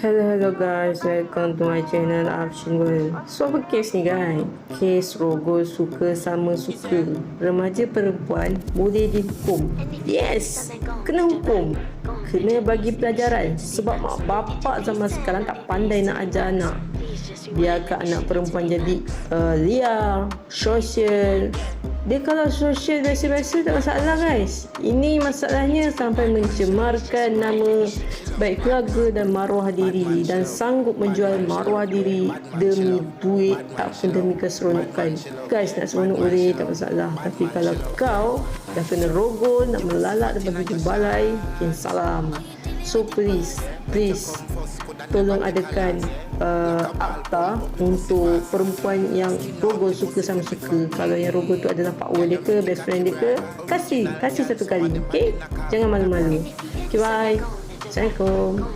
Hello, hello guys. Welcome to my channel Afshin World. So, apa kes ni guys? Kes rogol suka sama suka. Remaja perempuan boleh dihukum. Yes! Kena hukum. Kena bagi pelajaran. Sebab mak bapak zaman sekarang tak pandai nak ajar anak. Biarkan anak perempuan jadi uh, liar, sosial. Dia kalau sosial biasa-biasa tak masalah guys. Ini masalahnya sampai mencemarkan nama baik keluarga dan maruah diri dan sanggup menjual maruah diri demi duit ataupun demi keseronokan. Guys nak seronok boleh tak masalah. Tapi kalau kau dah kena rogol, nak melalak dan pergi balai, mungkin salam. So please, please tolong adakan uh, akta untuk perempuan yang rogol suka sama suka. Kalau yang rogol tu adalah power dia ke, best friend dia ke, kasih, kasih satu kali. Okay? Jangan malu-malu. Okay, bye. Assalamualaikum.